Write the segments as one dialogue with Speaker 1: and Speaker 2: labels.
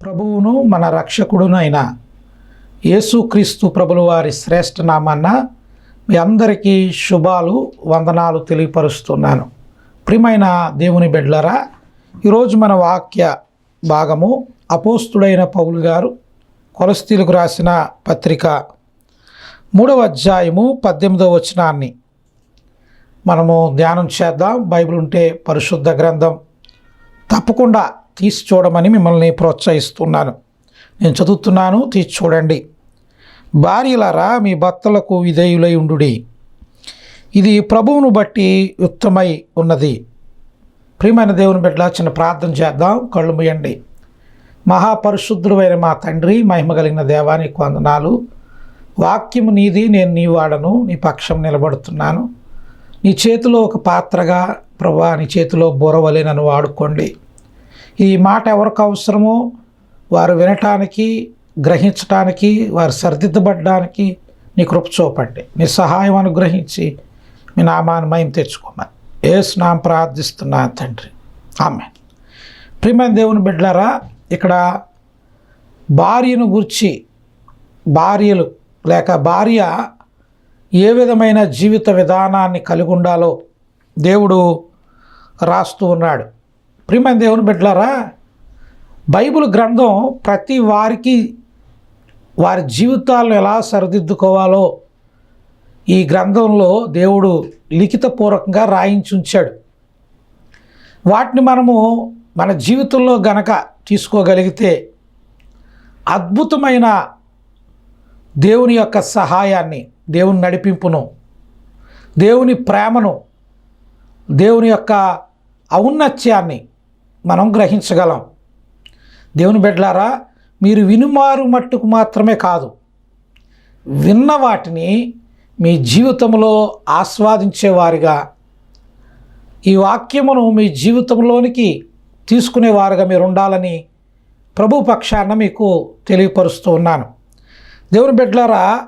Speaker 1: ప్రభువును మన రక్షకుడునైన యేసుక్రీస్తు ప్రభుల వారి శ్రేష్ఠ నామాన్న మీ అందరికీ శుభాలు వందనాలు తెలియపరుస్తున్నాను. ప్రియమైన దేవుని బిడ్డలరా ఈరోజు మన వాక్య భాగము అపోస్తుడైన పౌలు గారు కొలస్తీలకు రాసిన పత్రిక మూడవ అధ్యాయము పద్దెనిమిదవ వచనాన్ని మనము ధ్యానం చేద్దాం. బైబిల్ ఉంటే పరిశుద్ధ గ్రంథం. తప్పకుండా తీసి చూడమని మిమ్మల్ని ప్రోత్సహిస్తున్నాను. నేను చదువుతున్నాను తీసి చూడండి. భార్యలారా మీ భర్తలకు విధేయులై ఉండుడి. ఇది ప్రభువును బట్టి యుక్తమై ఉన్నది. ప్రియమైన దేవుని బిడ్డ చిన్న ప్రార్థన చేద్దాం. కళ్ళు ముయండి. మహాపరిశుద్ధుడైన మా తండ్రి మహిమ కలిగిన దేవానికి వందనాలు. వాక్యము నీది నేను నీ వాడను నీ పక్షం నిలబడుతున్నాను. నీ చేతిలో ఒక పాత్రగా ప్రభా నీ చేతిలో బురవలే నన్ను వాడుకోండి. ఈ మాట ఎవరికి అవసరమో వారు వినటానికి గ్రహించటానికి వారు సరిదిద్దబడ్డానికి నీ కృప చూపండి. నీ సహాయం అనుగ్రహించి మీ నామాన్ని మయం తెచ్చుకోమని ఏ ప్రార్థిస్తున్నా తండ్రి. ఆమె ప్రియమైన దేవుని బిడ్డలారా ఇక్కడ భార్యను గుర్చి భార్యలు లేక భార్య ఏ విధమైన జీవిత విధానాన్ని కలిగి ఉండాలో దేవుడు రాస్తూ ఉన్నాడు. ప్రియమైన దేవుని బిడ్డలారా బైబిల్ గ్రంథం ప్రతి వారికి వారి జీవితాలను ఎలా సరిదిద్దుకోవాలో ఈ గ్రంథంలో దేవుడు లిఖితపూర్వకంగా రాయించి ఉంచాడు వాటిని మనము మన జీవితంలో గనక తీసుకోగలిగితే అద్భుతమైన దేవుని యొక్క సహాయాన్ని దేవుని నడిపింపును దేవుని ప్రేమను దేవుని యొక్క ఔన్నత్యాన్ని మనం గ్రహించగలం. దేవుని బిడ్డలారా మీరు వినుమారు మట్టుకు మాత్రమే కాదు. విన్న వాటిని మీ జీవితంలో ఆస్వాదించేవారిగా ఈ వాక్యమును మీ జీవితంలోనికి తీసుకునేవారుగా మీరు ఉండాలని ప్రభు పక్షాన మీకు తెలియపరుస్తూ ఉన్నాను. దేవుని బిడ్డలారా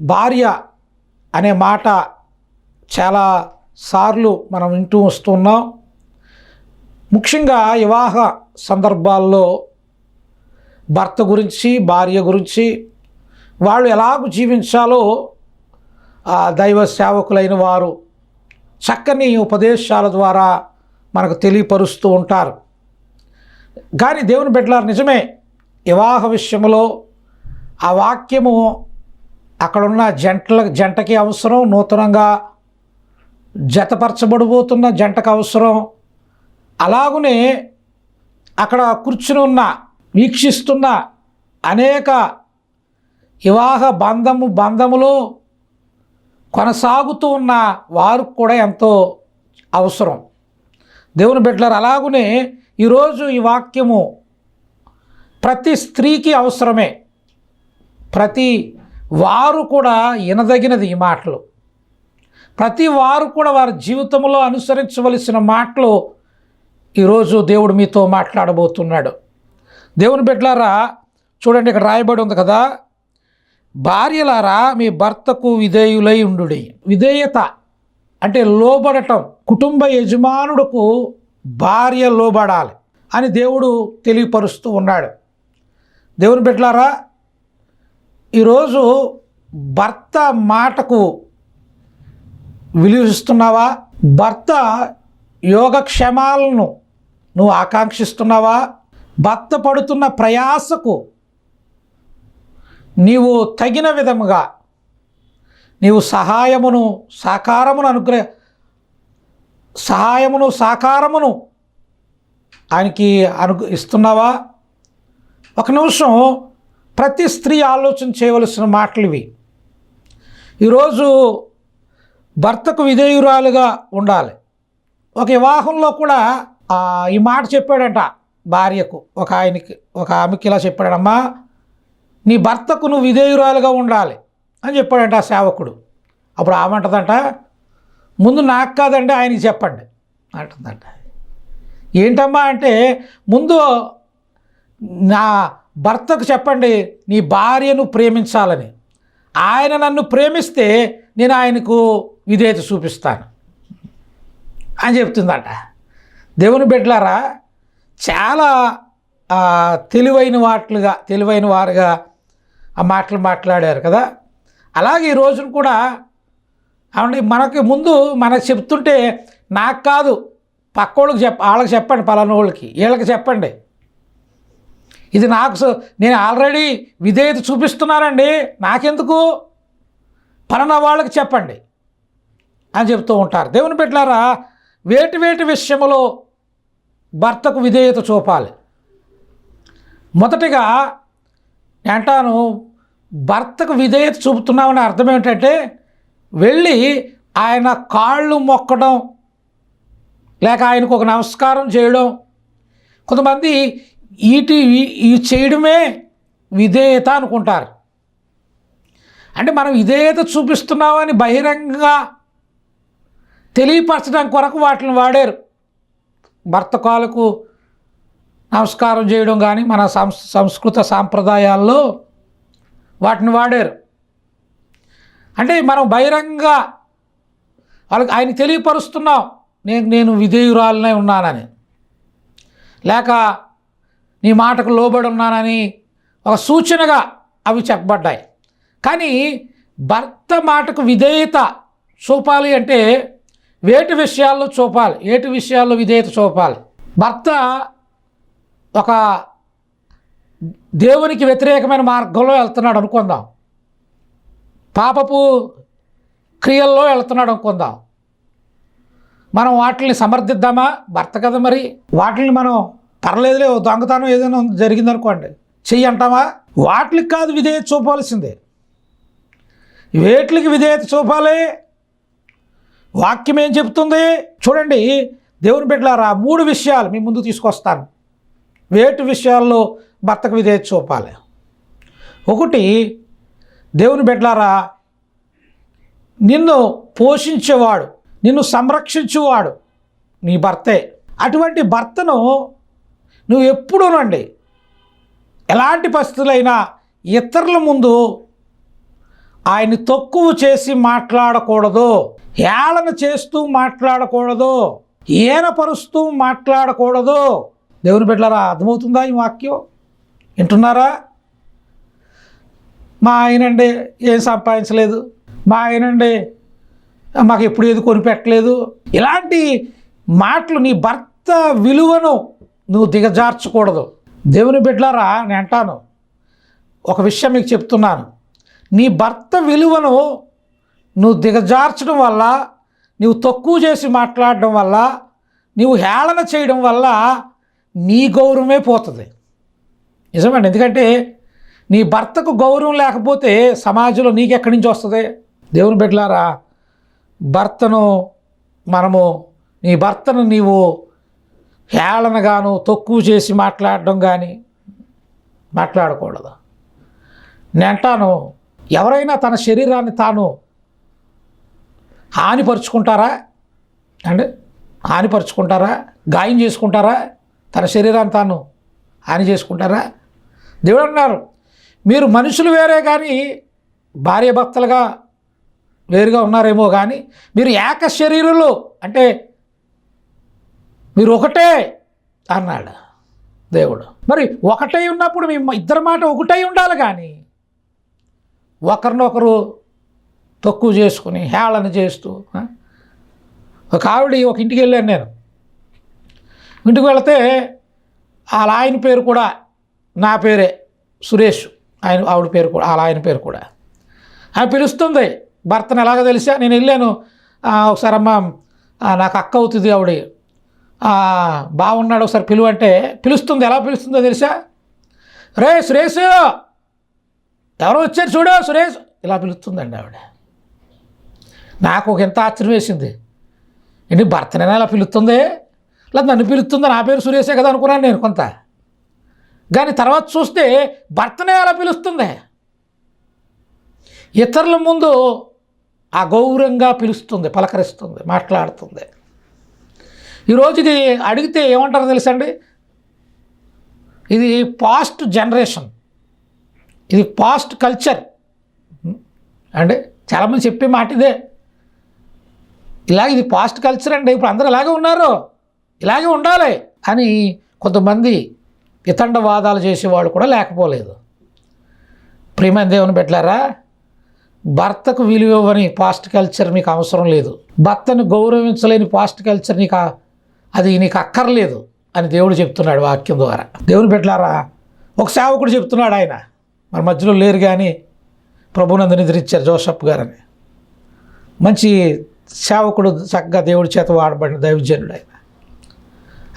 Speaker 1: భార్య అనే మాట చాలా సార్లు మనం వింటూ వస్తున్నాం ముఖ్యంగా వివాహ సందర్భాల్లో భర్త గురించి భార్య గురించి వాళ్ళు ఎలాగూ జీవించాలో ఆ దైవ సేవకులైన వారు చక్కని ఉపదేశాల ద్వారా మనకు తెలియపరుస్తూ ఉంటారు. కానీ దేవుని బిడ్డలారు నిజమే వివాహ విషయంలో ఆ వాక్యము అక్కడున్న జంటల జంటకి అవసరం నూతనంగా జతపరచబడిపోతున్న జంటకు అవసరం. అలాగునే అక్కడ కూర్చుని ఉన్న వీక్షిస్తున్న అనేక వివాహ బంధము బంధములు కొనసాగుతూ ఉన్న వారు కూడా ఎంతో అవసరం. దేవుని బిడ్డలారు అలాగునే ఈరోజు ఈ వాక్యము ప్రతి స్త్రీకి అవసరమే. ప్రతి వారు కూడా వినదగినది ఈ మాటలు. ప్రతి వారు కూడా వారి జీవితంలో అనుసరించవలసిన మాటలు ఈరోజు దేవుడు మీతో మాట్లాడబోతున్నాడు. దేవుని బిడ్డలారా చూడండి ఇక్కడ రాయబడి ఉంది కదా. భార్యలారా మీ భర్తకు విధేయులై ఉండు విధేయత అంటే లోబడటం కుటుంబ యజమానుడుకు భార్య లోబడాలి అని దేవుడు తెలియపరుస్తూ ఉన్నాడు. దేవుని బిడ్డలారా ఈరోజు భర్త మాటకు విలువిస్తున్నావా? భర్త యోగక్షేమాలను నువ్వు ఆకాంక్షిస్తున్నావా? భర్త పడుతున్న ప్రయాసకు నీవు తగిన విధముగా నీవు సహాయమును సాకారమును అనుగ్రహ సహాయమును సాకారమును ఆయనకి అను ఇస్తున్నావా? ఒక నిమిషం ప్రతి స్త్రీ ఆలోచన చేయవలసిన మాటలు ఇవి. ఈరోజు భర్తకు విధేయురాలుగా ఉండాలి. ఒక వివాహంలో కూడా ఈ మాట చెప్పాడంట. భార్యకు ఒక ఆయనకి ఒక ఆమెకి ఇలా చెప్పాడమ్మా నీ భర్తకు నువ్వు విధేయురాలుగా ఉండాలి అని చెప్పాడంట ఆ సేవకుడు. అప్పుడు ఆమంటదంట ముందు నాకు కాదండి ఆయనకి చెప్పండి. అంటుందంట. ఏంటమ్మా అంటే ముందు నా భర్తకు చెప్పండి నీ భార్యను ప్రేమించాలని. ఆయన నన్ను ప్రేమిస్తే నేను ఆయనకు విధేయత చూపిస్తాను అని చెప్తుందట. దేవుని బిడ్డలారా చాలా తెలివైన వాట్లుగా తెలివైన వారుగా ఆ మాటలు మాట్లాడారు కదా. అలాగే ఈ రోజున కూడా అవునండి మనకి ముందు మనకు చెప్తుంటే నాకు కాదు పక్కోళ్ళకి చెప్ప వాళ్ళకి చెప్పండి పలానా వాళ్ళకి వీళ్ళకి చెప్పండి. ఇది నాకు నేను ఆల్రెడీ విధేయత చూపిస్తున్నానండి నాకెందుకు? పలానా వాళ్ళకి చెప్పండి అని చెప్తూ ఉంటారు. దేవుని పెట్టారా వేటి వేటి విషయంలో భర్తకు విధేయత చూపాలి. మొదటిగా అంటాను భర్తకు విధేయత చూపుతున్నామని అర్థం ఏమిటంటే వెళ్ళి ఆయన కాళ్ళు మొక్కడం లేక ఆయనకు ఒక నమస్కారం చేయడం. కొంతమంది ఈటి ఇవి చేయడమే విధేయత అనుకుంటారు. అంటే మనం విధేయత చూపిస్తున్నామని బహిరంగంగా తెలియపరచడం కొరకు వాటిని వాడారు. భర్తకాలకు నమస్కారం చేయడం కానీ మన సంస్ సంస్కృత సాంప్రదాయాల్లో వాటిని వాడారు. అంటే మనం బహిరంగ వాళ్ళకి ఆయన తెలియపరుస్తున్నాం నేను నేను విధేయురాలనే ఉన్నానని. లేక నీ మాటకు లోబడి ఉన్నానని ఒక సూచనగా అవి చెప్పబడ్డాయి. కానీ భర్త మాటకు విధేయత చూపాలి అంటే వేటి విషయాల్లో చూపాలి ఏటి విషయాల్లో విధేయత చూపాలి? భర్త ఒక దేవునికి వ్యతిరేకమైన మార్గంలో వెళ్తున్నాడు అనుకుందాం. పాపపు క్రియల్లో వెళ్తున్నాడు అనుకుందాం. మనం వాటిని సమర్థిద్దామా? భర్త కదా మరి. వాటిని మనం పర్లేదులే దొంగతనం ఏదైనా జరిగిందనుకోండి. చెయ్యి అంటామా? వాటికి కాదు విధేయత చూపాల్సిందే. వేట్లకి విధేయత చూపాలి? వాక్యం ఏం చెప్తుంది? చూడండి దేవుని బిడ్డలారా మూడు విషయాలు మీ ముందు తీసుకొస్తాను. వేటి విషయాల్లో భర్తకు విధేయత చూపాలి. ఒకటి దేవుని బిడ్డలారా నిన్ను పోషించేవాడు నిన్ను సంరక్షించేవాడు నీ భర్తే. అటువంటి భర్తను నువ్వు ఎప్పుడూనండి ఎలాంటి పరిస్థితులైనా ఇతరుల ముందు ఆయన్ని తక్కువ చేసి మాట్లాడకూడదు. హేళన చేస్తూ మాట్లాడకూడదు ఏనపరుస్తూ మాట్లాడకూడదు. దేవుని బిడ్డలారా అర్థమవుతుందా ఈ వాక్యం? వింటున్నారా? మా ఆయనండి ఏం సంపాదించలేదు మా ఆయనండి మాకు ఎప్పుడు ఏది కొనిపెట్టలేదు. ఇలాంటి మాటలు నీ భర్త విలువను నువ్వు దిగజార్చకూడదు. దేవుని బిడ్డలారా నేను అంటాను ఒక విషయం మీకు చెప్తున్నాను. నీ భర్త విలువను నువ్వు దిగజార్చడం వల్ల నువ్వు తక్కువ చేసి మాట్లాడడం వల్ల నువ్వు హేళన చేయడం వల్ల నీ గౌరవమే పోతుంది. నిజమండి? ఎందుకంటే నీ భర్తకు గౌరవం లేకపోతే సమాజంలో నీకెక్కడి నుంచి వస్తుంది? దేవుని బిడ్డలారా భర్తను మనము నీ భర్తను నీవు హేళనగాను తక్కువ చేసి మాట్లాడడం కానీ మాట్లాడకూడదు. నేను అంటాను ఎవరైనా తన శరీరాన్ని తాను హానిపరుచుకుంటారా? అండి హానిపరుచుకుంటారా? గాయం చేసుకుంటారా? తన శరీరాన్ని తాను హాని చేసుకుంటారా? దేవుడు అన్నారు మీరు మనుషులు వేరే కానీ భార్య భక్తులుగా వేరుగా ఉన్నారేమో కానీ మీరు ఏక శరీరులు అంటే మీరు ఒకటే అన్నాడు దేవుడు. మరి ఒకటై ఉన్నప్పుడు మీ ఇద్దరు మాట ఒకటై ఉండాలి కానీ ఒకరినొకరు తక్కువ చేసుకుని హేళన చేస్తూ ఒక ఆవిడ ఒక ఇంటికి వెళ్ళాను నేను. ఇంటికి వెళితే వాళ్ళ ఆయన పేరు కూడా నా పేరే సురేష్. ఆయన ఆవిడ పేరు కూడా వాళ్ళ ఆయన పేరు కూడా. ఆమె పిలుస్తుంది భర్తను ఎలాగ తెలిసా? నేను వెళ్ళాను ఒకసారి అమ్మ నాకు అక్క అవుతుంది ఆవిడ. బాగున్నాడు ఒకసారి పిలువ అంటే పిలుస్తుంది ఎలా పిలుస్తుందో తెలుసా? రే సురేష్! ఎవరో వచ్చారు చూడు సురేష్! ఇలా పిలుస్తుందండి ఆవిడ. నాకు ఒక ఎంత ఆశ్చర్యం వేసింది. ఏంటి భర్తనైనా ఇలా పిలుస్తుంది? లేదా నన్ను పిలుస్తుంది? నా పేరు సురేషే కదా అనుకున్నాను నేను కొంత. కానీ తర్వాత చూస్తే భర్తనే అలా పిలుస్తుంది. ఇతరుల ముందు అగౌరవంగా పిలుస్తుంది పలకరిస్తుంది మాట్లాడుతుంది. ఈరోజు ఇది అడిగితే ఏమంటారో తెలుసండి ఇది పాస్ట్ జనరేషన్ ఇది పాస్ట్ కల్చర్ అంటే చాలామంది చెప్పే మాట ఇదే. ఇలాగ ఇది పాస్ట్ కల్చర్ అండి. ఇప్పుడు అందరూ ఇలాగే ఉన్నారు. ఇలాగే ఉండాలి అని కొంతమంది ఇతండవాదాలు చేసేవాళ్ళు కూడా లేకపోలేదు. ప్రియమైన దేవుని పెట్టారా భర్తకు విలువ ఇవ్వని పాస్ట్ కల్చర్ మీకు అవసరం లేదు. భర్తను గౌరవించలేని పాస్ట్ కల్చర్ నీకు అది నీకు అక్కర్లేదు అని దేవుడు చెప్తున్నాడు వాక్యం ద్వారా. దేవుని పెట్టారా ఒక సేవకుడు చెప్తున్నాడు ఆయన. మన మధ్యలో లేరు కానీ ప్రభునందు నిద్రించారు జోసఫ్ గారని. మంచి సేవకుడు చక్కగా దేవుడి చేత వాడబడిన దైవజనుడు ఆయన.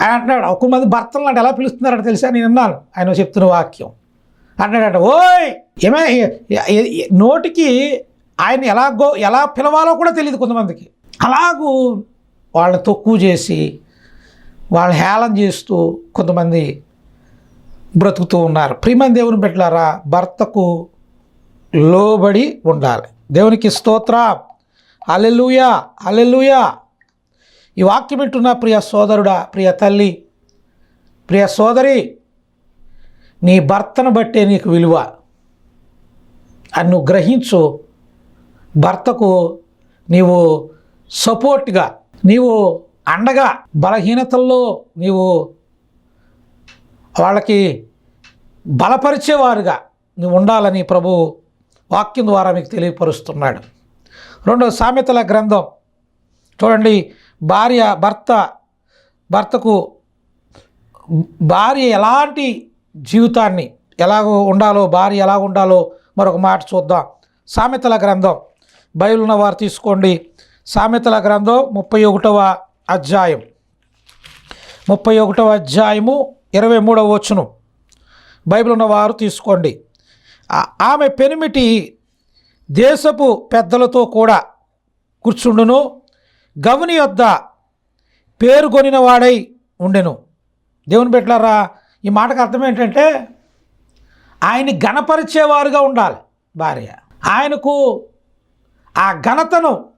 Speaker 1: ఆయన అంటున్నాడు ఒక మంది భర్తలు అంటే ఎలా పిలుస్తున్నారంటే తెలుసా? నేను విన్నాను. ఆయన చెప్తున్న వాక్యం. అంటున్నాడంట ఓయ్ ఏమే నోటికి ఆయన ఎలా గో ఎలా పిలవాలో కూడా తెలియదు కొంతమందికి. అలాగూ వాళ్ళని తక్కువ చేసి వాళ్ళని హేళన చేస్తూ కొంతమంది బ్రతుకుతూ ఉన్నారు. ప్రియమైన దేవుని పెట్టారా భర్తకు లోబడి ఉండాలి. దేవునికి స్తోత్ర. అలెలుయా అలెలుయా ఈ వాక్యం వింటున్న ప్రియ సోదరుడా ప్రియ తల్లి ప్రియ సోదరి నీ భర్తను బట్టే నీకు విలువ. అని నువ్వు గ్రహించు. భర్తకు నీవు సపోర్ట్గా నీవు అండగా బలహీనతల్లో నీవు వాళ్ళకి బలపరిచేవారుగా నువ్వు ఉండాలని ప్రభు వాక్యం ద్వారా మీకు తెలియపరుస్తున్నాడు. రెండో సామెతల గ్రంథం. చూడండి భార్య భర్త భర్తకు భార్య ఎలాంటి జీవితాన్ని ఎలాగో ఉండాలో భార్య ఎలా ఉండాలో మరొక మాట చూద్దాం. సామెతల గ్రంథం. బైబిల్ ఉన్న వారు తీసుకోండి. సామెతల గ్రంథం ముప్పై ఒకటవ అధ్యాయం. ముప్పై ఒకటవ అధ్యాయము ఇరవై మూడవ వచ్చును బైబిల్ ఉన్నవారు తీసుకోండి. ఆమె పెనిమిటి దేశపు పెద్దలతో కూడా కూర్చుండును గవని యొద్ద పేరుగొనిన వాడై ఉండెను. దేవుని పెట్టారా ఈ మాటకు అర్థం ఏంటంటే ఆయన్ని గణపరిచేవారుగా ఉండాలి భార్య. ఆయనకు ఆ ఘనతను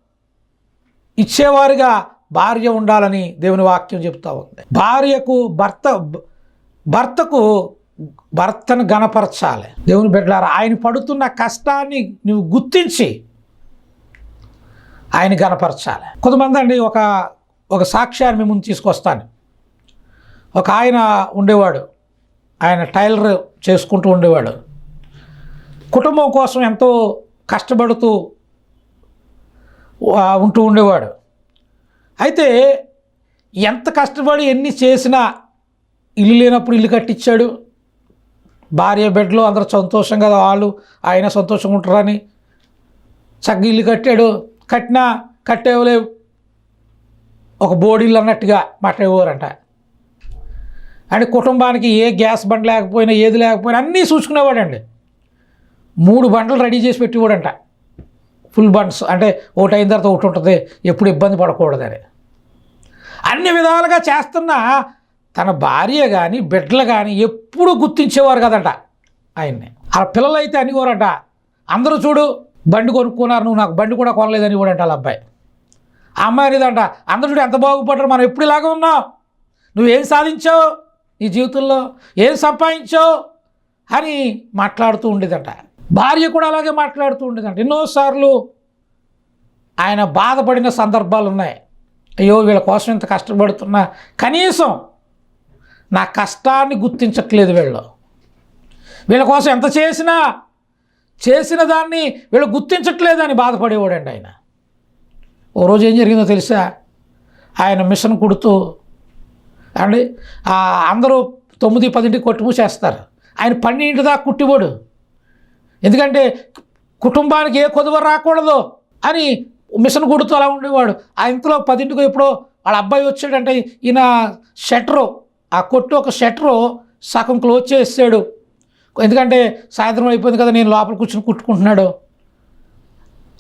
Speaker 1: ఇచ్చేవారుగా భార్య ఉండాలని దేవుని వాక్యం చెప్తా ఉంది. భార్యకు భర్త భర్తకు భర్తను గణపరచాలి. దేవుని బిడ్డలారా ఆయన పడుతున్న కష్టాన్ని నువ్వు గుర్తించి ఆయన గణపరచాలి. కొంతమంది అండి ఒక ఒక సాక్ష్యాన్ని మీ ముందు తీసుకొస్తాను. ఒక ఆయన ఉండేవాడు ఆయన టైలర్ చేసుకుంటూ ఉండేవాడు. కుటుంబం కోసం ఎంతో కష్టపడుతూ ఉంటూ ఉండేవాడు. అయితే ఎంత కష్టపడి ఎన్ని చేసినా ఇల్లు లేనప్పుడు ఇల్లు కట్టించాడు. భార్య బిడ్డలు అందరూ సంతోషంగా వాళ్ళు ఆయన సంతోషంగా ఉంటారని చక్కగా ఇల్లు కట్టాడు. కట్టినా కట్టేవలేవు. ఒక బోడీలు అన్నట్టుగా మాట్లాడేవారంట. అంటే కుటుంబానికి ఏ గ్యాస్ బండ్ లేకపోయినా ఏది లేకపోయినా అన్నీ చూసుకునేవాడండి. మూడు బండ్లు రెడీ చేసి పెట్టేవాడంట. ఫుల్ బండ్స్ అంటే ఒకటి అయిన తర్వాత ఒకటి ఉంటుంది ఎప్పుడు ఇబ్బంది పడకూడదని. అన్ని విధాలుగా చేస్తున్నా తన భార్య కానీ బిడ్డలు కానీ ఎప్పుడు గుర్తించేవారు కదంట ఆయన్ని. ఆ పిల్లలు అయితే అనివారట అందరూ చూడు బండి కొనుక్కున్నారు నువ్వు నాకు బండి కూడా కొనలేదని అంట వాళ్ళ అబ్బాయి. ఆ అమ్మాయి అనేదంట అందరూ చూడు ఎంత బాగుపడ్డారు మనం ఎప్పుడు ఇలాగే ఉన్నావు నువ్వేం సాధించావు? నీ జీవితంలో ఏం సంపాదించావు? అని మాట్లాడుతూ ఉండేదంట. భార్య కూడా అలాగే మాట్లాడుతూ ఉండేదంట. ఎన్నోసార్లు ఆయన బాధపడిన సందర్భాలు ఉన్నాయి అయ్యో వీళ్ళ కోసం ఇంత కష్టపడుతున్నా కనీసం నా కష్టాన్ని గుర్తించట్లేదు వీళ్ళు. వీళ్ళ కోసం ఎంత చేసినా చేసిన దాన్ని వీళ్ళు గుర్తించట్లేదని బాధపడేవాడండి ఆయన. ఓ రోజు ఏం జరిగిందో తెలుసా? ఆయన మిషన్ కుడుతూ అండి అందరూ తొమ్మిది పదింటికి కొట్టుమూసేస్తారు ఆయన పన్నెండు దాకా కుట్టివాడు. ఎందుకంటే కుటుంబానికి ఏ కొదువ రాకూడదు అని మిషన్ కుడుతూ అలా ఉండేవాడు. ఆ ఇంతలో పదింటికి ఎప్పుడో వాళ్ళ అబ్బాయి వచ్చాడంటే ఈయన షట్టరు ఆ కొట్టు ఒక షట్టరు సగం క్లోజ్ చేసాడు ఎందుకంటే సాయంత్రం అయిపోయింది కదా నేను లోపల కూర్చుని కుట్టుకుంటున్నాడు.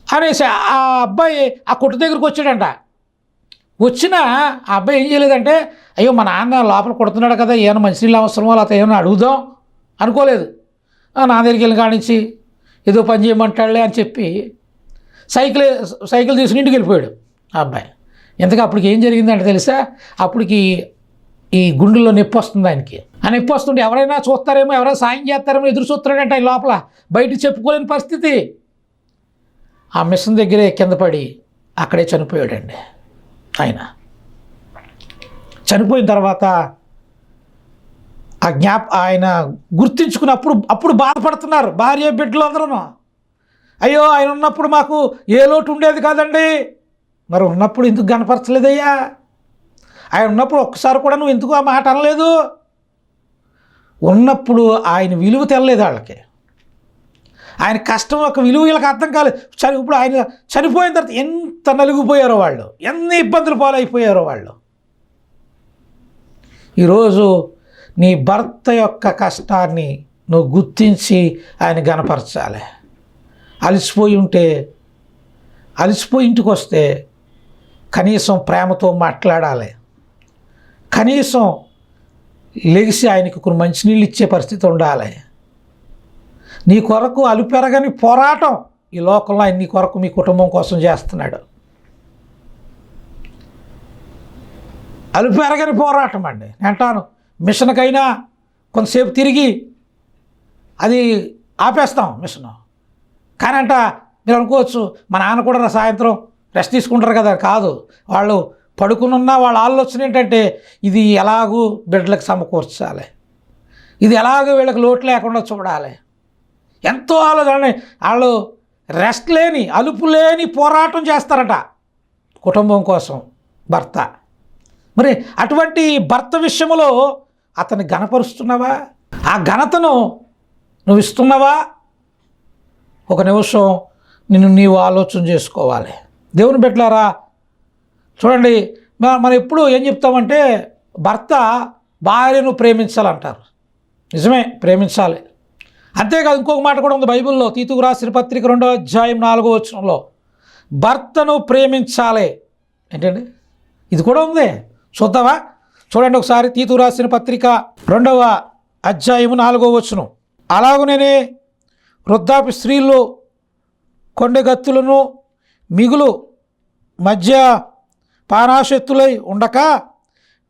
Speaker 1: అనేసి ఆ అబ్బాయి ఆ కొట్టు దగ్గరికి వచ్చాడంట. వచ్చిన ఆ అబ్బాయి ఏం చేయలేదంటే అయ్యో మా నాన్న లోపల కొడుతున్నాడు కదా ఏమైనా మంచినీళ్ళు అవసరమో లేకపోతే ఏమైనా అడుగుదాం? అనుకోలేదు. నా దగ్గరికి వెళ్ళి కానించి ఏదో పని చేయమంటాడులే అని చెప్పి సైకిల్ సైకిల్ తీసుకుని ఇంటికి వెళ్ళిపోయాడు ఆ అబ్బాయి. ఇంతకు అప్పటికి ఏం జరిగిందంటే తెలుసా? అప్పటికి ఈ గుండెల్లో నొప్పి వస్తుంది ఆయనకి. ఆ నొప్పి వస్తుంటే ఎవరైనా చూస్తారేమో ఎవరైనా సాయం చేస్తారేమో ఎదురు చూస్తున్నాడంటే ఆయన లోపల. బయట చెప్పుకోలేని పరిస్థితి. ఆ మిషన్ దగ్గరే కింద పడి అక్కడే చనిపోయాడండి ఆయన. చనిపోయిన తర్వాత ఆ జ్ఞాప ఆయన గుర్తించుకుని అప్పుడు అప్పుడు బాధపడుతున్నారు భార్య బిడ్డలు అందరూ అయ్యో ఆయన ఉన్నప్పుడు మాకు ఏ లోటు ఉండేది కాదండి. మరి ఉన్నప్పుడు ఎందుకు కనపరచలేదయ్యా ఆయన ఉన్నప్పుడు ఒక్కసారి కూడా నువ్వు ఎందుకు ఆ మాట అనలేదు? ఉన్నప్పుడు ఆయన విలువ తెలలేదు వాళ్ళకి. ఆయన కష్టం ఒక విలువ వీళ్ళకి అర్థం కాలేదు. చని ఇప్పుడు ఆయన చనిపోయిన తర్వాత ఎంత నలిగిపోయారో వాళ్ళు. ఎన్ని ఇబ్బందులు పాలైపోయారో వాళ్ళు. ఈరోజు నీ భర్త యొక్క కష్టాన్ని నువ్వు గుర్తించి ఆయన గనపరచాలి అలసిపోయి ఉంటే అలసిపోయి ఇంటికి వస్తే కనీసం ప్రేమతో మాట్లాడాలి. కనీసం లెగిసి ఆయనకు కొన్ని మంచినీళ్ళు ఇచ్చే పరిస్థితి ఉండాలి. నీ కొరకు అలుపెరగని పోరాటం ఈ లోకంలో ఆయన నీ కొరకు మీ కుటుంబం కోసం చేస్తున్నాడు. అలుపెరగని పోరాటం అండి. అంటాను మిషన్కైనా కొంతసేపు తిరిగి అది ఆపేస్తాం మిషన్. కానీ అంట మీరు అనుకోవచ్చు మా నాన్న కూడా సాయంత్రం రెస్ట్ తీసుకుంటారు కదా కాదు. వాళ్ళు పడుకునున్న వాళ్ళ ఆలోచన ఏంటంటే ఇది ఎలాగూ బిడ్డలకు సమకూర్చాలి. ఇది ఎలాగో వీళ్ళకి లోటు లేకుండా చూడాలి. ఎంతో ఆలోచన వాళ్ళు రెస్ట్ లేని అలుపు లేని పోరాటం చేస్తారట కుటుంబం కోసం భర్త. మరి అటువంటి భర్త విషయంలో అతన్ని ఘనపరుస్తున్నావా? ఆ ఘనతను నువ్వు ఇస్తున్నావా? ఒక నిమిషం నిన్ను నీవు ఆలోచన చేసుకోవాలి. దేవుని బిడ్డలారా చూడండి మనం ఎప్పుడు ఏం చెప్తామంటే భర్త భార్యను ప్రేమించాలంటారు. నిజమే ప్రేమించాలి. అంతేకాదు ఇంకొక మాట కూడా ఉంది బైబిల్లో తీతుకు రాసిన పత్రిక రెండో అధ్యాయం నాలుగో వచనంలో భర్తను ప్రేమించాలి. ఏంటండి? ఇది కూడా ఉంది. చూద్దామా? చూడండి ఒకసారి తీతు రాసిన పత్రిక రెండవ అధ్యాయము నాలుగో వచనం. అలాగునే వృద్ధాపి స్త్రీలు కొండెగత్తులను మిగులు మధ్య పారాశక్తులై ఉండక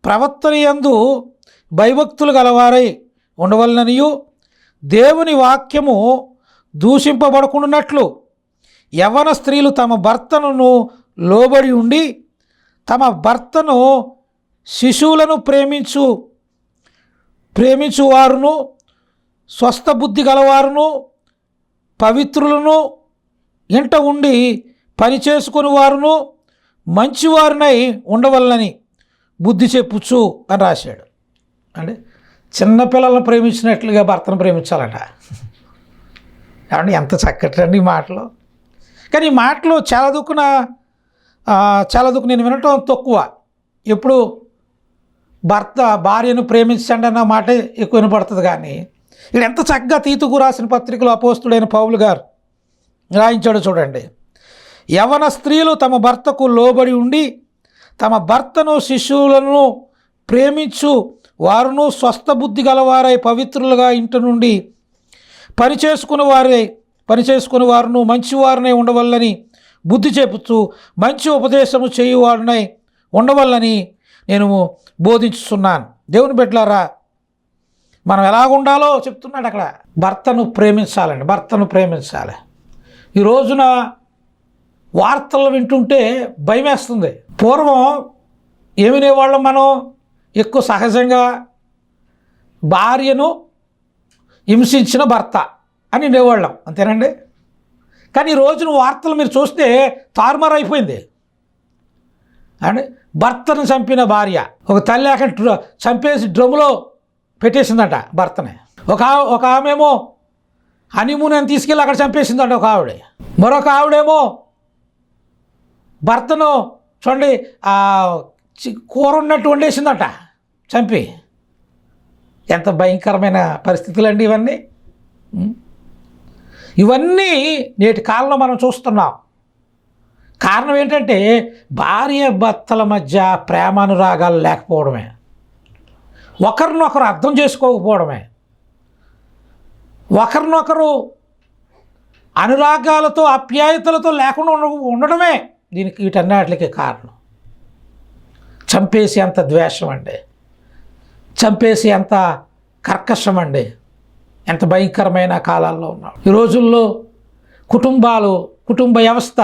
Speaker 1: ప్రవర్తన యందు భయభక్తులు గలవారై ఉండవలననియు దేవుని వాక్యము దూషింపబడుకున్నట్లు యవన స్త్రీలు తమ భర్తను లోబడి ఉండి తమ భర్తను శిశువులను ప్రేమించు ప్రేమించువారును స్వస్థ బుద్ధి గలవారును పవిత్రులను ఇంట ఉండి పని చేసుకుని వారును మంచివారినై ఉండవల్లని బుద్ధి చెప్పుచ్చు అని రాశాడు. అంటే చిన్నపిల్లలను ప్రేమించినట్లుగా భర్తను ప్రేమించాలట. ఏమంటే ఎంత చక్కటండి ఈ మాటలు. కానీ ఈ మాటలు చాలా దుక్కున చాలా దుక్కు నేను వినటం తక్కువ. ఎప్పుడు భర్త భార్యను ప్రేమించండి అన్న మాట ఎక్కువ వినపడుతుంది కానీ ఇక్కడ ఎంత చక్కగా తీతుకు రాసిన పత్రికలో అపోస్తుడైన పౌలు గారు రాయించాడు చూడండి. యవన స్త్రీలు తమ భర్తకు లోబడి ఉండి తమ భర్తను శిశువులను ప్రేమించు వారును స్వస్థ బుద్ధి గలవారై పవిత్రులుగా ఇంటి నుండి పనిచేసుకుని వారే పని చేసుకుని వారును మంచివారినై ఉండవల్లని బుద్ధి చెబుతూ మంచి ఉపదేశము చేయువారినై ఉండవల్లని నేను బోధించుతున్నాను దేవుని బిడ్డలారా మనం ఎలాగుండాలో చెప్తున్నాడు అక్కడ. భర్తను ప్రేమించాలండి భర్తను ప్రేమించాలి. ఈ రోజున వార్తలు వింటుంటే భయమేస్తుంది. పూర్వం ఏమి మనం? ఎక్కువ సహజంగా భార్యను హింసించిన భర్త అని నేవాళ్ళం అంతేనండి? కానీ ఈ రోజున వార్తలు మీరు చూస్తే తారుమారు అయిపోయింది అండి భర్తను చంపిన భార్య ఒక తల్లి అక్కడ చంపేసి డ్రమ్ములో పెట్టేసిందట భర్తని. ఒక ఒక ఆమెమో హనీమూన్ అని తీసుకెళ్ళి అక్కడ చంపేసిందంట ఒక ఆవిడ. మరొక ఆవిడేమో భర్తను చూడండి చి- కూర ఉన్నట్టు వండేసిందట చంపి. ఎంత భయంకరమైన పరిస్థితులు అండి ఇవన్నీ ఇవన్నీ నేటి కాలంలో మనం చూస్తున్నాం. కారణం ఏంటంటే భార్య భర్తల మధ్య ప్రేమానురాగాలు లేకపోవడమే. ఒకరినొకరు అర్థం చేసుకోకపోవడమే. ఒకరినొకరు అనురాగాలతో ఆప్యాయతలతో లేకుండా ఉండ ఉండడమే. దీనికి వీటన్నిటికి కారణం. చంపేసి అంత ద్వేషం అండి. చంపేసి అంత కర్కశం అండి. ఎంత భయంకరమైన కాలాల్లో ఉన్నాం. ఈ రోజుల్లో కుటుంబాలు కుటుంబ వ్యవస్థ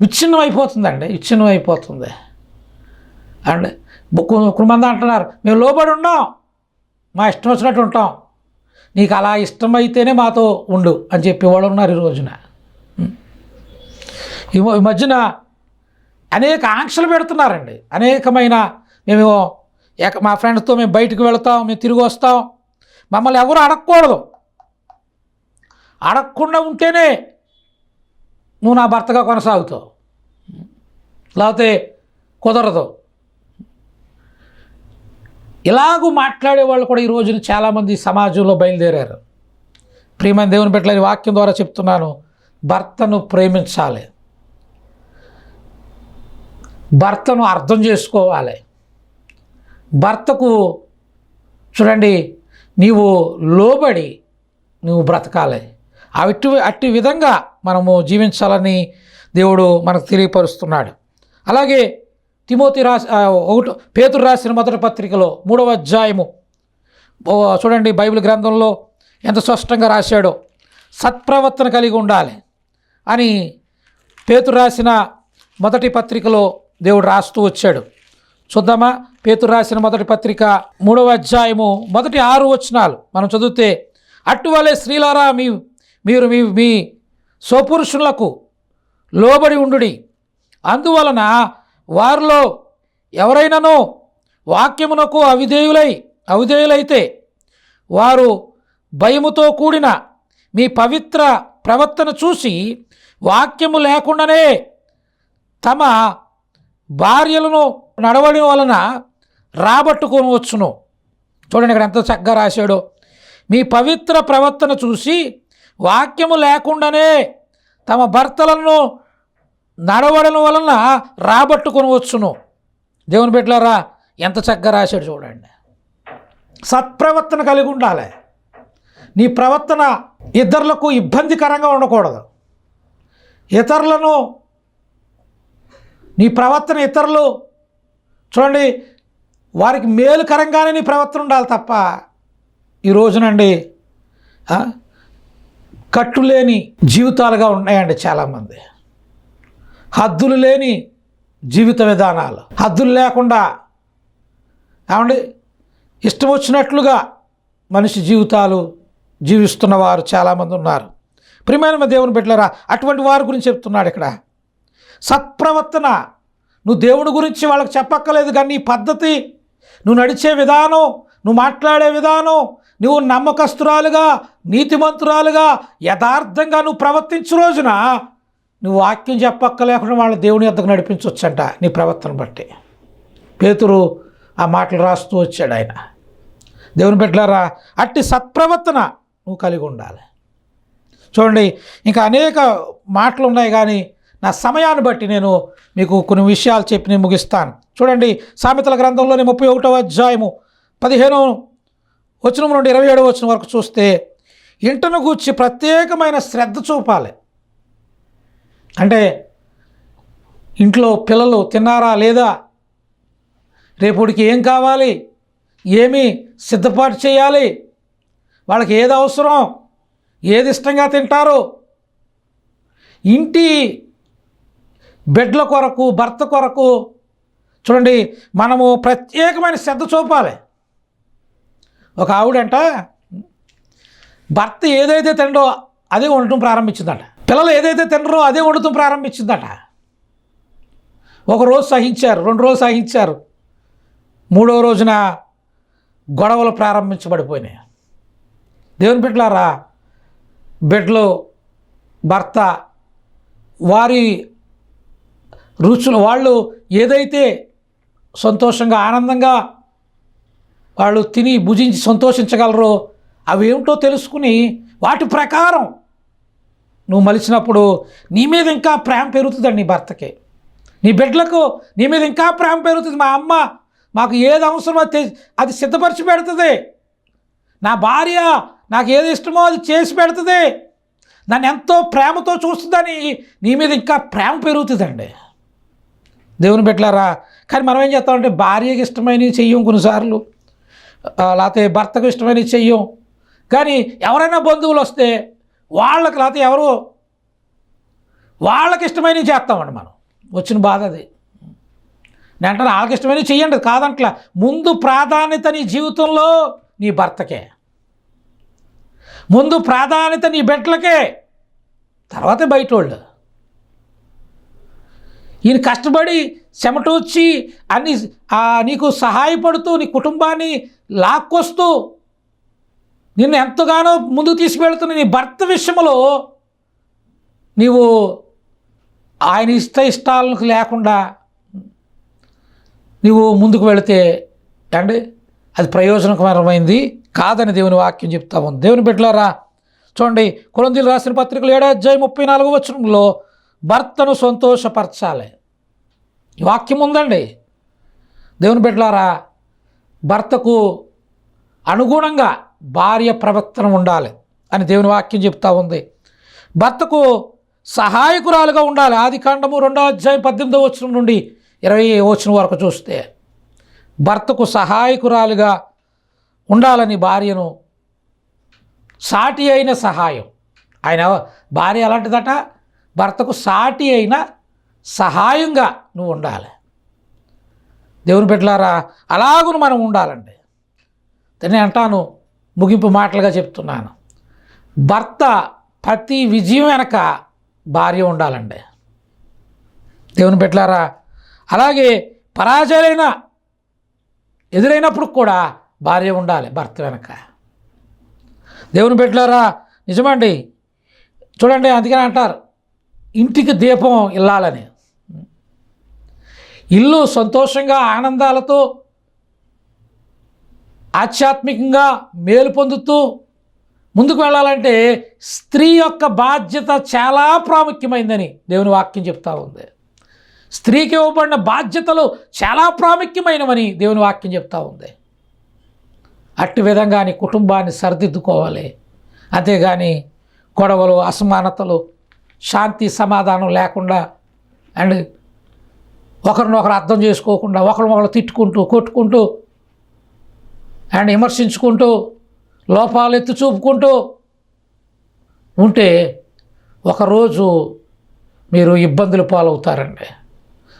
Speaker 1: విచ్ఛిన్నం అయిపోతుందండి విచ్ఛిన్నం అయిపోతుంది అండ్ కొంతమంది అంటున్నారు మేము లోబడి ఉన్నాం. మా ఇష్టం వచ్చినట్టు ఉంటాం. నీకు అలా ఇష్టమైతేనే మాతో ఉండు అని చెప్పేవాళ్ళు ఉన్నారు ఈ రోజున. ఈ ఈ మధ్యన అనేక ఆంక్షలు పెడుతున్నారండి. అనేకమైన మేము ఏక మా ఫ్రెండ్స్తో మేము బయటకు వెళతాం మేము తిరిగి వస్తాం. మమ్మల్ని ఎవరు అడగకూడదు. అడగకుండా ఉంటేనే నువ్వు నా భర్తగా కొనసాగుతావు. లేకపోతే కుదరదు. ఇలాగూ మాట్లాడే వాళ్ళు కూడా ఈ రోజున చాలామంది సమాజంలో బయలుదేరారు. ప్రియమైన దేవుని పెట్టలేని వాక్యం ద్వారా చెప్తున్నాను భర్తను ప్రేమించాలి. భర్తను అర్థం చేసుకోవాలి. భర్తకు చూడండి నీవు లోబడి నువ్వు బ్రతకాలి. అటు అట్టి విధంగా మనము జీవించాలని దేవుడు మనకు తెలియపరుస్తున్నాడు. అలాగే తిమోతి రాసి ఒకటి పేతురు రాసిన మొదటి పత్రికలో మూడవ అధ్యాయము. చూడండి బైబిల్ గ్రంథంలో ఎంత స్పష్టంగా రాశాడో. సత్ప్రవర్తన కలిగి ఉండాలి అని పేతురు రాసిన మొదటి పత్రికలో దేవుడు రాస్తూ వచ్చాడు. చూద్దామా? పేతురు రాసిన మొదటి పత్రిక మూడవ అధ్యాయము మొదటి ఆరు వచనాలు. మనం చదివితే అట్టువలే స్త్రీలారా మీ మీరు మీ మీ స్వపురుషులకు లోబడి ఉండుడి. అందువలన వారిలో ఎవరైనానో వాక్యమునకు అవిధేయులై అవిధేయులైతే వారు భయముతో కూడిన మీ పవిత్ర ప్రవర్తన చూసి వాక్యము లేకుండానే తమ భార్యలను నడవడం వలన రాబట్టుకోవచ్చును చూడండి ఇక్కడ ఎంత చక్కగా రాశాడో. మీ పవిత్ర ప్రవర్తన చూసి వాక్యము లేకుండానే తమ భర్తలను నడవడం వలన రాబట్టుకొనవచ్చును దేవుని బిడ్డలారా ఎంత చక్కగా రాశాడు చూడండి. సత్ప్రవర్తన కలిగి ఉండాలి. నీ ప్రవర్తన ఇతరులకు ఇబ్బందికరంగా ఉండకూడదు. ఇతరులను నీ ప్రవర్తన ఇతరులు. చూడండి వారికి మేలుకరంగానే నీ ప్రవర్తన ఉండాలి తప్ప ఈ రోజునండి కట్టు కట్టులేని జీవితాలుగా ఉన్నాయండి చాలామంది. హద్దులు లేని జీవిత విధానాలు. హద్దులు లేకుండా ఏమండి ఇష్టం వచ్చినట్లుగా మనిషి జీవితాలు జీవిస్తున్న వారు చాలామంది ఉన్నారు. ప్రియమైన దేవుని పెట్టలేరా అటువంటి వారి గురించి చెప్తున్నాడు ఇక్కడ. సత్ప్రవర్తన. నువ్వు దేవుడి గురించి వాళ్ళకి చెప్పక్కర్లేదు కానీ నీ పద్ధతి. నువ్వు నడిచే విధానం నువ్వు మాట్లాడే విధానం నువ్వు నమ్మకస్తురాలుగా నీతిమంతురాలుగా యథార్థంగా నువ్వు ప్రవర్తించు రోజున నువ్వు వాక్యం చెప్పక్కలేకుండా వాళ్ళ దేవుని ఎద్దకు నడిపించవచ్చంట నీ ప్రవర్తన బట్టి. పేతురు ఆ మాటలు రాస్తూ వచ్చాడు ఆయన. దేవుని బిడ్డలారా అట్టి సత్ప్రవర్తన నువ్వు కలిగి ఉండాలి. చూడండి ఇంకా అనేక మాటలు ఉన్నాయి కానీ నా సమయాన్ని బట్టి నేను మీకు కొన్ని విషయాలు చెప్పి నేను ముగిస్తాను. చూడండి సామెతల గ్రంథంలోని ముప్పై ఒకటవ అధ్యాయము పదిహేను వచనం నుండి ఇరవై ఏడవ వచనం వరకు చూస్తే ఇంటను గూర్చి ప్రత్యేకమైన శ్రద్ధ చూపాలి. అంటే ఇంట్లో పిల్లలు తిన్నారా లేదా? రేపుడికి ఏం కావాలి? ఏమి సిద్ధపాటు చేయాలి? వాళ్ళకి ఏది అవసరం? ఏది ఇష్టంగా తింటారు? ఇంటి బిడ్ల కొరకు భర్త కొరకు. చూడండి మనము ప్రత్యేకమైన శ్రద్ధ చూపాలి. ఒక ఆవిడంట భర్త ఏదైతే తినడో అదే వండటం ప్రారంభించిందట. పిల్లలు ఏదైతే తినరో అదే వండటం ప్రారంభించిందట. ఒక రోజు సహించారు రెండు రోజులు సహించారు. మూడో రోజున గొడవలు ప్రారంభించబడిపోయినాయి. దేవుని బిడ్డలారా బిడ్డలు భర్త వారి రుచులు వాళ్ళు ఏదైతే సంతోషంగా ఆనందంగా వాళ్ళు తిని భుజించి సంతోషించగలరో అవి ఏమిటో తెలుసుకుని వాటి ప్రకారం నువ్వు మలిచినప్పుడు నీ మీద ఇంకా ప్రేమ పెరుగుతుందండి నీ భర్తకి. నీ బిడ్డలకు నీ మీద ఇంకా ప్రేమ పెరుగుతుంది. మా అమ్మ మాకు ఏది అవసరమో అది తె- అది సిద్ధపరిచి పెడుతుంది. నా భార్య నాకు ఏది ఇష్టమో అది చేసి పెడుతుంది. నన్ను ఎంతో ప్రేమతో చూస్తుందని నీ మీద ఇంకా ప్రేమ పెరుగుతుందండి. దేవుని పెట్టారా కానీ మనం ఏం చేస్తామంటే భార్యకి ఇష్టమైనవి చెయ్యం కొన్నిసార్లు లేకపోతే భర్తకు ఇష్టమైనవి చెయ్యం. కానీ ఎవరైనా బంధువులు వస్తే వాళ్ళకి లేకపోతే ఎవరు వాళ్ళకి ఇష్టమైనవి చేస్తామండి మనం. వచ్చిన బాధ అది. నేను అంటాను వాళ్ళకి ఇష్టమైనవి చెయ్యండి కాదంట్లా ముందు ప్రాధాన్యత నీ జీవితంలో నీ భర్తకే. ముందు ప్రాధాన్యత నీ బిడ్డలకే. తర్వాత బయట వాళ్ళు ఈయన కష్టపడి చెమటూర్చి అన్ని నీకు సహాయపడుతూ నీ కుటుంబాన్ని లాక్కొస్తూ నిన్ను ఎంతగానో ముందుకు తీసుకువెళ్తున్న నీ భర్త విషయంలో నీవు ఆయన ఇష్ట ఇష్టాలకు లేకుండా నీవు ముందుకు వెళితే అండి అది ప్రయోజనకరమైంది కాదని దేవుని వాక్యం చెప్తా ఉంది. దేవుని బిడ్డలారా చూడండి కొలందీలు రాసిన పత్రికలు ఏడా ముప్పై నాలుగు వచ్చరంలో భర్తను సంతోషపరచాలి. వాక్యం ఉందండి. దేవుని బిడ్డలారా భర్తకు అనుగుణంగా భార్య ప్రవర్తన ఉండాలి అని దేవుని వాక్యం చెప్తా ఉంది. భర్తకు సహాయకురాలుగా ఉండాలి. ఆది కాండము రెండో అధ్యాయం పద్దెనిమిదో వచనం నుండి ఇరవై వచనం వరకు చూస్తే భర్తకు సహాయకురాలుగా ఉండాలని భార్యను సాటి అయిన సహాయం. ఆయన భార్య ఎలాంటిదట? భర్తకు సాటి అయిన సహాయంగా నువ్వు ఉండాలి. దేవుని పెట్టలారా అలాగును మనం ఉండాలండి. నేను అంటాను ముగింపు మాటలుగా చెప్తున్నాను. భర్త ప్రతి విజయం వెనక భార్య ఉండాలండి. దేవుని పెట్టలారా అలాగే పరాజయాలైన ఎదురైనప్పుడు కూడా భార్య ఉండాలి భర్త వెనక. దేవుని పెట్టలారా నిజమండి. చూడండి అందుకని అంటారు ఇంటికి దీపం ఇల్లాలని. ఇల్లు సంతోషంగా ఆనందాలతో ఆధ్యాత్మికంగా మేలు పొందుతూ ముందుకు వెళ్ళాలంటే స్త్రీ యొక్క బాధ్యత చాలా ప్రాముఖ్యమైందని దేవుని వాక్యం చెప్తా ఉంది. స్త్రీకి ఇవ్వబడిన బాధ్యతలు చాలా ప్రాముఖ్యమైనవని దేవుని వాక్యం చెప్తా ఉంది. అట్టి విధంగా నీ కుటుంబాన్ని సరిదిద్దుకోవాలి. అంతేగాని గొడవలు అసమానతలు శాంతి సమాధానం లేకుండా అండ్ ఒకరినొకరు అర్థం చేసుకోకుండా ఒకరినొకరు తిట్టుకుంటూ కొట్టుకుంటూ అండ్ విమర్శించుకుంటూ లోపాలు ఎత్తి చూపుకుంటూ ఉంటే ఒకరోజు మీరు ఇబ్బందులు పాలవుతారండి.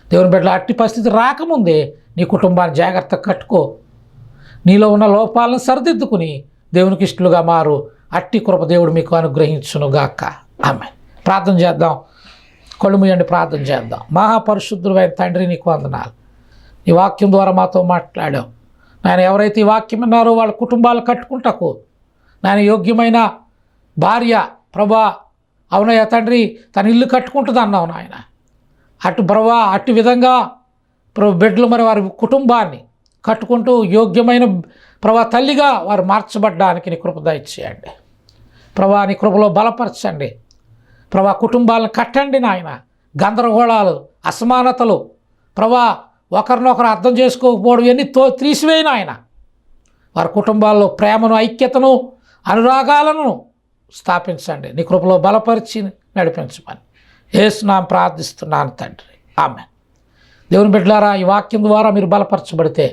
Speaker 1: దేవుని బిడ్డల అట్టి పరిస్థితి రాకముందే నీ కుటుంబాన్ని జాగ్రత్తగా కట్టుకో. నీలో ఉన్న లోపాలను సరిదిద్దుకుని దేవునికి ఇష్టలుగా మారు. అట్టి కృప దేవుడు మీకు అనుగ్రహించునుగాక. ఆమె ప్రార్థన చేద్దాం. కళ్ళు మూయండి ప్రార్థన చేద్దాం. మహాపరిశుద్ధుడైన తండ్రి నీకు వందనాలు. ఈ వాక్యం ద్వారా మాతో మాట్లాడాం నాయన ఎవరైతే ఈ వాక్యం విన్నారో వాళ్ళ కుటుంబాలు కట్టుకుంటకు. నాయన యోగ్యమైన భార్య ప్రభా అవునయ్య తండ్రి తన ఇల్లు కట్టుకుంటుంది అన్నావు నాయన. అటు ప్రభా అటు విధంగా ప్రభు బిడ్డలు మరి వారి కుటుంబాన్ని కట్టుకుంటూ యోగ్యమైన ప్రభా తల్లిగా వారు మార్చబడ్డానికి నీ కృప దయచేయండి. ప్రభా నీ కృపలో బలపరచండి. ప్రభా కుటుంబాలను కట్టండి నాయన. గందరగోళాలు అసమానతలు. ప్రభా ఒకరినొకరు అర్థం చేసుకోకపోవడం ఇవన్నీ తో తీసివేయను ఆయన వారి కుటుంబాల్లో ప్రేమను ఐక్యతను అనురాగాలను స్థాపించండి. నీ కృపలో బలపరిచి నడిపించమని ఏసునాం ప్రార్థిస్తున్నాను తండ్రి. ఆమె దేవుని బిడ్డలారా ఈ వాక్యం ద్వారా మీరు బలపరచబడితే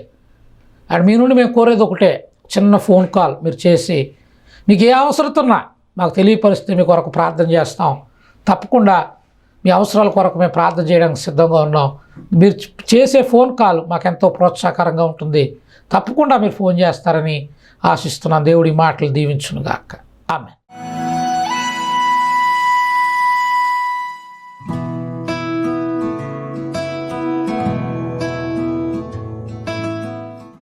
Speaker 1: అండ్ మీ నుండి మేము కోరేది ఒకటే చిన్న ఫోన్ కాల్ మీరు చేసి మీకు ఏ అవసరత ఉన్నా మాకు తెలియపరిస్తే మీ కొరకు ప్రార్థన చేస్తాం. తప్పకుండా మీ అవసరాల కొరకు మేము ప్రార్థన చేయడానికి సిద్ధంగా ఉన్నాం. మీరు చేసే ఫోన్ కాల్ మాకు ఎంతో ప్రోత్సాహకరంగా ఉంటుంది. తప్పకుండా మీరు ఫోన్ చేస్తారని ఆశిస్తున్నాను దేవుడి మాటలు దీవించునుగాక. ఆమె